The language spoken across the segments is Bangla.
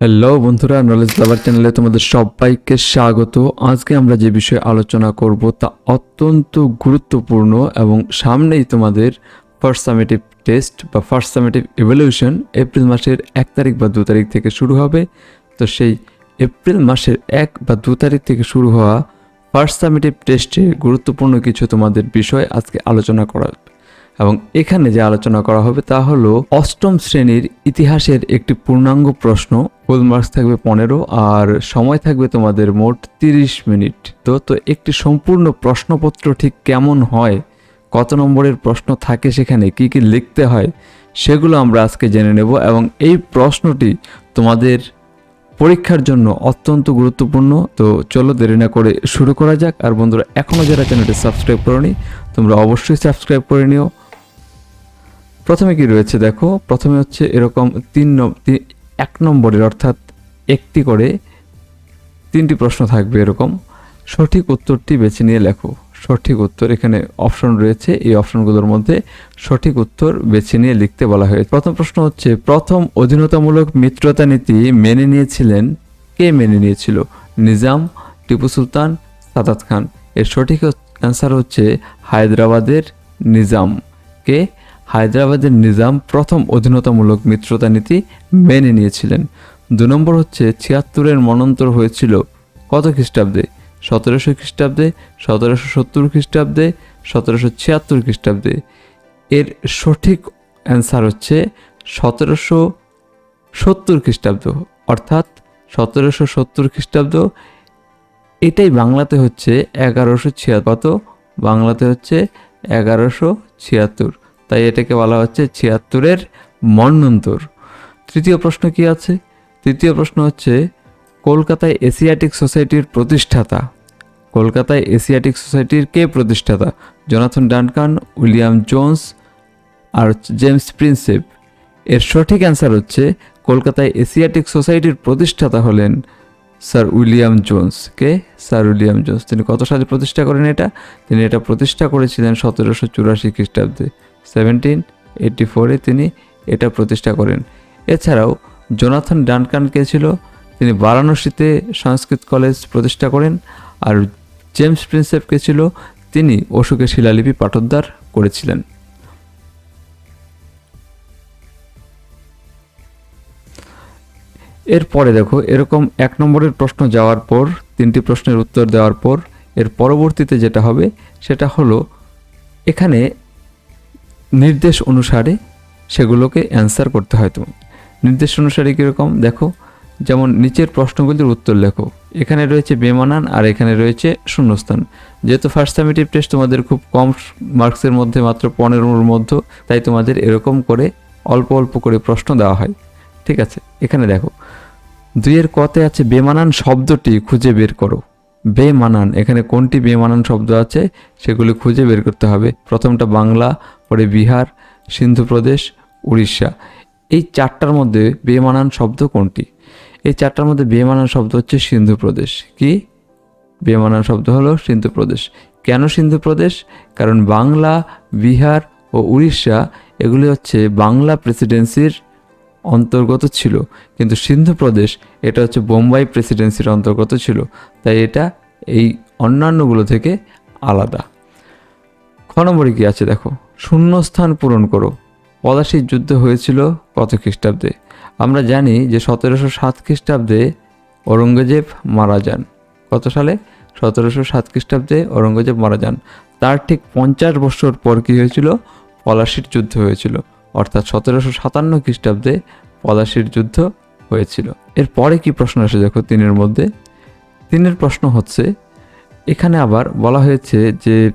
হ্যালো বন্ধুরা নলেজ লাভার চ্যানেলে তোমাদের সবাইকে স্বাগত আজকে আমরা যে বিষয়ে আলোচনা করব তা অত্যন্ত গুরুত্বপূর্ণ এবং সামনেই তোমাদের ফার্স্ট সামেটিভ টেস্ট বা ফার্স্ট সামেটিভ ইভলিউশন এপ্রিল মাসের এক তারিখ বা দু তারিখ থেকে শুরু হবে তো সেই এপ্রিল মাসের এক বা দু তারিখ থেকে শুরু হওয়া ফার্স্ট সামেটিভ টেস্টে গুরুত্বপূর্ণ কিছু তোমাদের বিষয় আজকে আলোচনা করা। এবং এখানে যে আলোচনা করা হবে তা হলো অষ্টম শ্রেণির ইতিহাসের একটি পূর্ণাঙ্গ প্রশ্ন। ফুল মার্কস থাকবে পনেরো আর সময় থাকবে তোমাদের মোট তিরিশ মিনিট। তো তো একটি সম্পূর্ণ প্রশ্নপত্র ঠিক কেমন হয়, কত নম্বরের প্রশ্ন থাকে সেখানে, কি কি লিখতে হয়, সেগুলো আমরা আজকে জেনে নেব এবং এই প্রশ্নটি তোমাদের পরীক্ষার জন্য অত্যন্ত গুরুত্বপূর্ণ। তো চলো দেরি না করে শুরু করা যাক। আর বন্ধুরা এখনও যারা চ্যানেলটি সাবস্ক্রাইব করনি, তোমরা অবশ্যই সাবস্ক্রাইব করে নিও। প্রথমে কি রয়েছে দেখো? প্রথমে হচ্ছে এরকম তিন এক নম্বরের অর্থাৎ একটি করে তিনটি প্রশ্ন থাকবে এরকম। সঠিক উত্তরটি বেছে নিয়ে লেখো। সঠিক উত্তর এখানে অপশন রয়েছে। এই অপশনগুলোর মধ্যে সঠিক উত্তর বেছে নিয়ে লিখতে বলা হয়েছে। প্রথম প্রশ্ন হচ্ছে, প্রথম অধীনতামূলক মিত্রতা নীতি মেনে নিয়েছিলেন কে মেনে নিয়েছিল? নিজাম, টিপু সুলতান, সাদাত খান। এর সঠিক অ্যান্সার হচ্ছে, হায়দ্রাবাদের নিজাম। কে? হায়দ্রাবাদের নিজাম প্রথম অধীনতামূলক মিত্রতা নীতি মেনে নিয়েছিলেন। দু নম্বর হচ্ছে ছিয়াত্তরের মনন্তর হয়েছিল কত খ্রিস্টাব্দে? সতেরোশো খ্রিস্টাব্দে, সতেরোশো সত্তর খ্রিস্টাব্দে, সতেরোশো ছিয়াত্তর খ্রিস্টাব্দে। এর সঠিক অ্যান্সার হচ্ছে সতেরোশো সত্তর খ্রিস্টাব্দ, অর্থাৎ সতেরোশো সত্তর খ্রিস্টাব্দ। এটাই বাংলাতে হচ্ছে এগারোশো ছিয়াত্তর, বাংলাতে হচ্ছে এগারোশো ছিয়াত্তর। তাই এটাকে বলা হচ্ছে ছিয়াত্তরের মন্বন্তর তৃতীয় প্রশ্ন কি আছে? তৃতীয় প্রশ্ন হচ্ছে, কলকাতায় এশিয়াটিক সোসাইটির প্রতিষ্ঠাতা। কলকাতায় এশিয়াটিক সোসাইটির কে প্রতিষ্ঠাতা? জোনাথন ডানকান, উইলিয়াম জোন্স আর জেমস প্রিন্সেপ। এর সঠিক অ্যান্সার হচ্ছে, কলকাতায় এশিয়াটিক সোসাইটির প্রতিষ্ঠাতা হলেন স্যার উইলিয়াম জোন্স। কে? Sir William Jones. তিনি কত সালে প্রতিষ্ঠা করেন এটা? তিনি এটা প্রতিষ্ঠা করেছিলেন সতেরোশো চুরাশি খ্রিস্টাব্দে। সেভেন্টিন এইটটি ফোরে তিনি এটা প্রতিষ্ঠা করেন। এছাড়াও জোনাথন ডানকান কে ছিল তিনি বারাণসীতে সংস্কৃত কলেজ প্রতিষ্ঠা করেন আর জেমস প্রিন্সেপ কে ছিল তিনি অশোকের শিলালিপি পাঠোদ্ধার করেছিলেন। এরপরে দেখো, এরকম এক নম্বরের প্রশ্ন যাওয়ার পর, তিনটি প্রশ্নের উত্তর দেওয়ার পর, এর পরবর্তীতে যেটা হবে, সেটা হলো, এখানে নির্দেশ অনুসারে সেগুলোকে অ্যান্সার করতে হয় তোমার নির্দেশ অনুসারে কীরকম? দেখো, যেমন নিচের প্রশ্নগুলির উত্তর লেখো। এখানে রয়েছে বেমানান আর এখানে রয়েছে শূন্যস্থান। যেহেতু ফার্স্ট সামিটিভ টেস্ট তোমাদের খুব কম মার্কসের মধ্যে, মাত্র পনেরোর মধ্যে, তাই তোমাদের এরকম করে অল্প অল্প করে প্রশ্ন দেওয়া হয়। ঠিক আছে? এখানে দেখো, দুইয়ের কতে আছে বেমানান শব্দটি খুঁজে বের করো। বেমানান, এখানে কোনটি বেমানান শব্দ আছে সেগুলি খুঁজে বের করতে হবে। প্রথমটা বাংলা, পরে বিহার, সিন্ধু প্রদেশ, উড়িষ্যা। এই চারটার মধ্যে বেমানান শব্দ কোনটি? এই চারটার মধ্যে বেমানান শব্দ হচ্ছে সিন্ধু প্রদেশ। কি? বেমানান শব্দ হলো সিন্ধু প্রদেশ। কেন সিন্ধু প্রদেশ? কারণ বাংলা, বিহার ও উড়িষ্যা এগুলি হচ্ছে বাংলা প্রেসিডেন্সির অন্তর্গত ছিল। কিন্তু সিন্ধু প্রদেশ এটা হচ্ছে বোম্বাই প্রেসিডেন্সির অন্তর্গত ছিল। তাই এটা এই অন্যান্যগুলো থেকে আলাদা। খ নম্বরে কি আছে দেখো, শূন্যস্থান পূরণ করো। পলাশির যুদ্ধ হয়েছিল কত খ্রিস্টাব্দে? আমরা জানি যে সতেরোশো সাত খ্রিস্টাব্দে ঔরঙ্গজেব মারা যান। কত সালে? সতেরোশো সাত খ্রিস্টাব্দে ঔরঙ্গজেব মারা যান। তার ঠিক পঞ্চাশ বছর পর কী হয়েছিল? পলাশির যুদ্ধ হয়েছিল। অর্থাৎ সতেরোশো সাতান্ন খ্রিস্টাব্দে পলাশির যুদ্ধ হয়েছিল। এরপরে কি প্রশ্ন আসে দেখো তিনের মধ্যে? তিনের প্রশ্ন হচ্ছে, এখানে আবার বলা হয়েছে যে,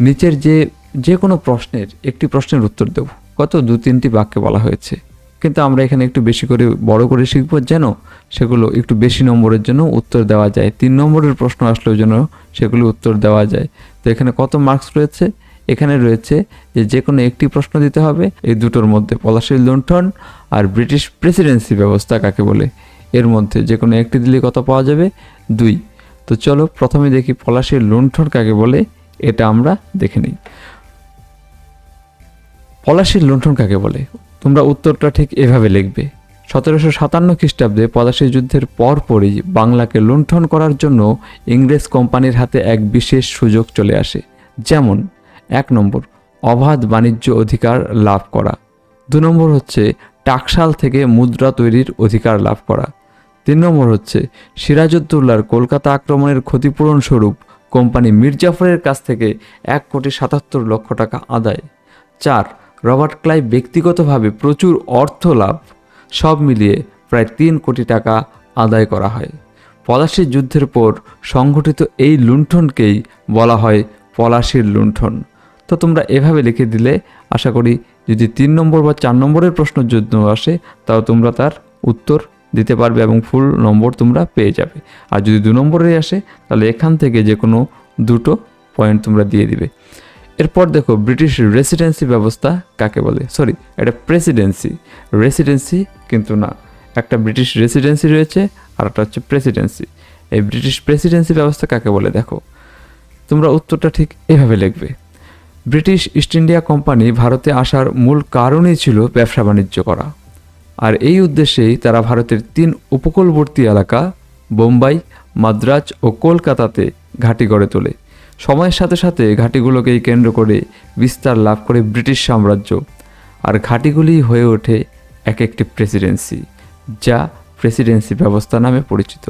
নিচের যে যে কোনো প্রশ্নের একটি প্রশ্নের উত্তর দেব। কত? দু, তিনটি বাক্যে বলা হয়েছে। কিন্তু আমরা এখানে একটু বেশি করে, বড় করে শিখব যেন সেগুলো একটু বেশি নম্বরের জন্য উত্তর দেওয়া যায়। তিন নম্বরের প্রশ্ন আসলেও যেন সেগুলো উত্তর দেওয়া যায়। তো এখানে কত মার্কস রয়েছে? এখানে রয়েছে যে যে কোনো একটি প্রশ্ন দিতে হবে। এই দুটোর মধ্যে পলাশির লুণ্ঠন আর ব্রিটিশ প্রেসিডেন্সি ব্যবস্থা কাকে বলে? এর মধ্যে যে কোনো একটি দিলে কত পাওয়া যাবে? দুই। তো চলো প্রথমে দেখি পলাশির লুণ্ঠন কাকে বলে, এটা আমরা দেখে নিই। পলাশির লুণ্ঠন কাকে বলে? তোমরা উত্তরটা ঠিক এভাবে লিখবে। সতেরোশো সাতান্ন খ্রিস্টাব্দে পলাশী যুদ্ধের পরপরই বাংলাকে লুণ্ঠন করার জন্য ইংরেজ কোম্পানির হাতে এক বিশেষ সুযোগ চলে আসে। যেমন এক নম্বর, অবাধ বাণিজ্য অধিকার লাভ করা। দু নম্বর হচ্ছে, টাকশাল থেকে মুদ্রা তৈরির অধিকার লাভ করা। তিন নম্বর হচ্ছে, সিরাজউদ্দৌলার কলকাতা আক্রমণের ক্ষতিপূরণ স্বরূপ কোম্পানি মির্জাফরের কাছ থেকে এক কোটি সাতাত্তর লক্ষ টাকা আদায়। চার, রবার্ট ক্লাই ব্যক্তিগতভাবে প্রচুর অর্থ লাভ, সব মিলিয়ে প্রায় তিন কোটি টাকা আদায় করা হয়। পলাশির যুদ্ধের পর সংঘটিত এই লুণ্ঠনকেই বলা হয় পলাশির লুণ্ঠন। তো তোমরা এভাবে লিখে দিলে আশা করি যদি তিন নম্বর বা চার নম্বরের প্রশ্ন যদি আসে, তাও তোমরা তার উত্তর দিতে পারবে এবং ফুল নম্বর তোমরা পেয়ে যাবে। আর যদি দু নম্বরে আসে, তাহলে এখান থেকে যে কোনো দুটো পয়েন্ট তোমরা দিয়ে দিবে। এরপর দেখো ব্রিটিশ রেসিডেন্সি ব্যবস্থা কাকে বলে? সরি এটা প্রেসিডেন্সি রেসিডেন্সি কিন্তু না, একটা ব্রিটিশ রেসিডেন্সি রয়েছে আর একটা হচ্ছে প্রেসিডেন্সি এই ব্রিটিশ প্রেসিডেন্সি ব্যবস্থা কাকে বলে? দেখো, তোমরা উত্তরটা ঠিক এভাবে লিখবে। ব্রিটিশ ইস্ট ইন্ডিয়া কোম্পানি ভারতে আসার মূল কারণই ছিল ব্যবসা বাণিজ্য করা। আর এই উদ্দেশ্যেই তারা ভারতের তিন উপকূলবর্তী এলাকা, বোম্বাই, মাদ্রাজ ও কলকাতাতে ঘাঁটি গড়ে তোলে। সময়ের সাথে সাথে ঘাঁটিগুলোকেই কেন্দ্র করে বিস্তার লাভ করে ব্রিটিশ সাম্রাজ্য। আর ঘাঁটিগুলি হয়ে ওঠে এক একটি প্রেসিডেন্সি যা প্রেসিডেন্সি ব্যবস্থা নামে পরিচিত।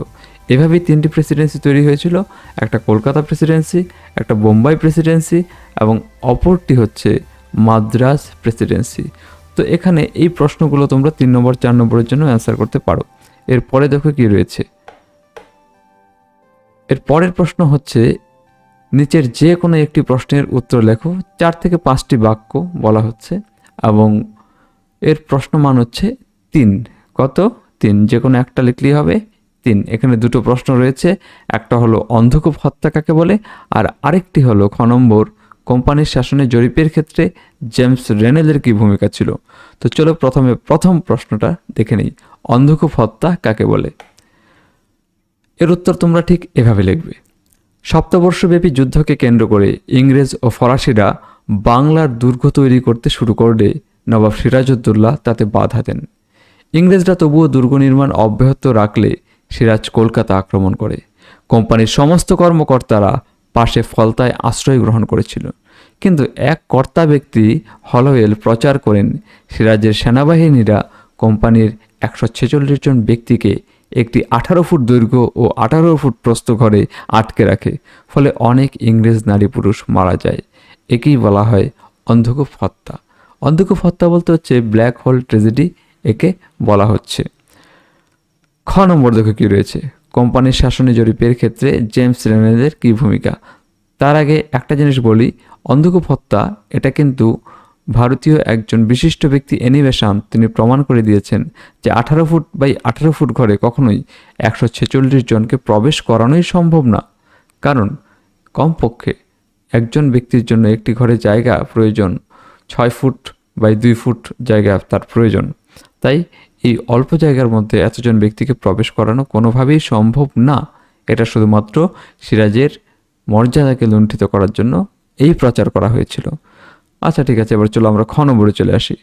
এভাবেই তিনটি প্রেসিডেন্সি তৈরি হয়েছিল, একটা কলকাতা প্রেসিডেন্সি, একটা বোম্বাই প্রেসিডেন্সি এবং অপরটি হচ্ছে মাদ্রাজ প্রেসিডেন্সি। তো এখানে এই প্রশ্নগুলো তোমরা তিন নম্বর, চার নম্বরের জন্য অ্যান্সার করতে পারো। এরপরে দেখো কি রয়েছে। এর পরের প্রশ্ন হচ্ছে, নিচের যে কোনো একটি প্রশ্নের উত্তর লেখো, চার থেকে পাঁচটি বাক্য বলা হচ্ছে এবং এর প্রশ্ন মান হচ্ছে তিন। কত? তিন, যে কোনো একটা লিখলেই হবে। তিন, এখানে দুটো প্রশ্ন রয়েছে। একটা হলো, অন্ধকূপ হত্যা কাকে বলে? আর আরেকটি হলো, খ নম্বর, কোম্পানির শাসনে জরিপের ক্ষেত্রে জেমস রেনেলের কি ভূমিকা ছিল? তো চলো প্রথমে প্রথম প্রশ্নটা দেখে নেই। অন্ধকূপ হত্যা কাকে বলে? এর উত্তর তোমরা ঠিক এভাবে লিখবে। সপ্তবর্ষব্যাপী যুদ্ধকে কেন্দ্র করে ইংরেজ ও ফরাসিরা বাংলার দুর্গ তৈরি করতে শুরু করলে নবাব সিরাজউদ্দৌলা তাতে বাধা দেন। ইংরেজরা তবুও দুর্গ নির্মাণ অব্যাহত রাখলে সিরাজ কলকাতা আক্রমণ করে। কোম্পানির সমস্ত কর্মকর্তারা পাশে ফলতায় আশ্রয় গ্রহণ করেছিল। কিন্তু এক কর্তা ব্যক্তি হলওয়েল প্রচার করেন, সিরাজের সেনাবাহিনীরা কোম্পানির একশো ছেচল্লিশ জন ব্যক্তিকে একটি আঠারো ফুট দৈর্ঘ্য ও আঠারো ফুট প্রস্থ ঘরে আটকে রাখে, ফলে অনেক ইংরেজ নারী পুরুষ মারা যায়। একেই বলা হয় অন্ধকূপ হত্যা। অন্ধকূপ হত্যা বলতে হচ্ছে ব্ল্যাক হোল ট্রেজেডি একে বলা হচ্ছে। খ নম্বর দেখো কি রয়েছে? কোম্পানির শাসনে জরিপের ক্ষেত্রে জেমস রেনেদের কী ভূমিকা? তার আগে একটা জিনিস বলি অন্ধকূপ হত্যা এটা কিন্তু ভারতীয় একজন বিশিষ্ট ব্যক্তি অ্যানিমেশন তিনি প্রমাণ করে দিয়েছেন যে আঠারো ফুট বাই আঠারো ফুট ঘরে কখনোই একশো ছেচল্লিশ জনকে প্রবেশ করানোই সম্ভব না। কারণ কমপক্ষে একজন ব্যক্তির জন্য একটি ঘরে জায়গা প্রয়োজন, ছয় ফুট বাই দুই ফুট জায়গা তার প্রয়োজন। তাই এই অল্প জায়গার মধ্যে এতজন ব্যক্তিকে প্রবেশ করানো কোনোভাবেই সম্ভব না। এটা শুধুমাত্র সিরাজের মর্যাদাকে লুণ্ঠিত করার জন্য এই প্রচার করা হয়েছিল। আচ্ছা ঠিক আছে, এবার চলো আমরা খ নম্বরে চলে আসি।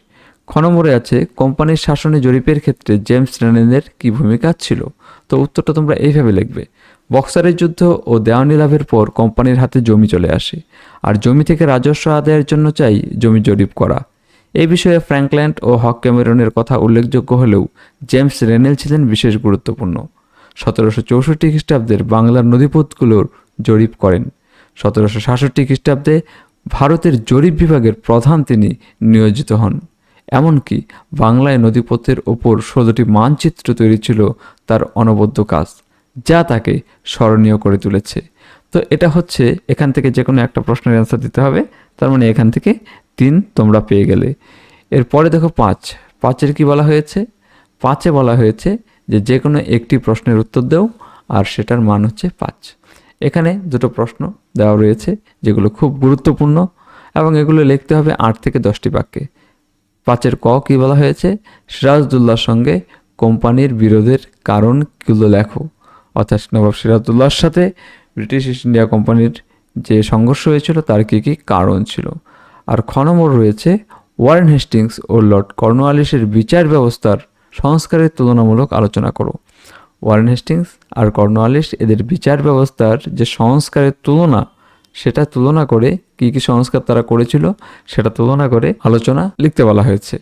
খ নম্বরে আছে, কোম্পানির শাসনে জরিপের ক্ষেত্রে জেমস রেনেনের কী ভূমিকা ছিল? তো উত্তরটা তোমরা এইভাবে লিখবে। বক্সারের যুদ্ধ ও দেওয়ানি লাভের পর কোম্পানির হাতে জমি চলে আসে। আর জমি থেকে রাজস্ব আদায়ের জন্য চাই জমি জরিপ করা। এই বিষয়ে ফ্র্যাঙ্কল্যান্ড ও হক ক্যামেরনের কথা উল্লেখযোগ্য হলেও জেমস রেনেল ছিলেন বিশেষ গুরুত্বপূর্ণ। সতেরোশো চৌষট্টি খ্রিস্টাব্দের বাংলার নদীপথগুলোর জরিপ করেন। সতেরোশো সাতষট্টি খ্রিস্টাব্দে ভারতের জরিপ বিভাগের প্রধান তিনি নিয়োজিত হন। এমনকি বাংলায় নদীপথের ওপর ষোলোটি মানচিত্র তৈরি ছিল তার অনবদ্য কাজ, যা তাকে স্মরণীয় করে তুলেছে। তো এটা হচ্ছে এখান থেকে যে কোনো একটা প্রশ্নের অ্যান্সার দিতে হবে। তার মানে এখান থেকে তিন তোমরা পেয়ে গেলে। এরপরে দেখো পাঁচ। পাঁচের কি বলা হয়েছে? পাঁচে বলা হয়েছে যে যে কোনো একটি প্রশ্নের উত্তর দেও, আর সেটার মান হচ্ছে পাঁচ। এখানে দুটো প্রশ্ন দেওয়া রয়েছে, যেগুলো খুব গুরুত্বপূর্ণ, এবং এগুলো লিখতে হবে আট থেকে দশটি বাক্যে। পাঁচের ক কী বলা হয়েছে? সিরাজদুল্লাহর সঙ্গে কোম্পানির বিরোধের কারণগুলো লেখো। অর্থাৎ নবাব সিরাজদুল্লাহর সাথে ব্রিটিশ ইস্ট ইন্ডিয়া কোম্পানির যে সংঘর্ষ হয়েছিল, তার কী কী কারণ ছিল? আর খ নম্বর রয়েছে ওয়ারেন হেস্টিংস ও লর্ড কর্নওয়ালিসের বিচার ব্যবস্থার সংস্কারের তুলনামূলক আলোচনা করো। ওয়ারেন হেস্টিংস আর কর্নওয়ালিস এদের বিচার ব্যবস্থার যে সংস্কারের তুলনা, সেটা তুলনা করে কী কী সংস্কার তারা করেছিল, সেটা তুলনা করে আলোচনা লিখতে বলা হয়েছে।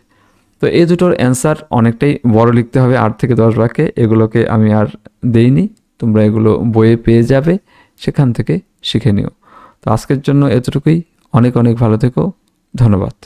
তো এই দুটোর অ্যান্সার অনেকটাই বড় লিখতে হবে, আট থেকে দশ বাক্যে। এগুলোকে আমি আর দেইনি, তোমরা এগুলো বইয়ে পেয়ে যাবে, সেখান থেকে শিখে নিও। তো আজকের জন্য এতটুকুই। অনেক অনেক ভালো থেকো ধন্যবাদ।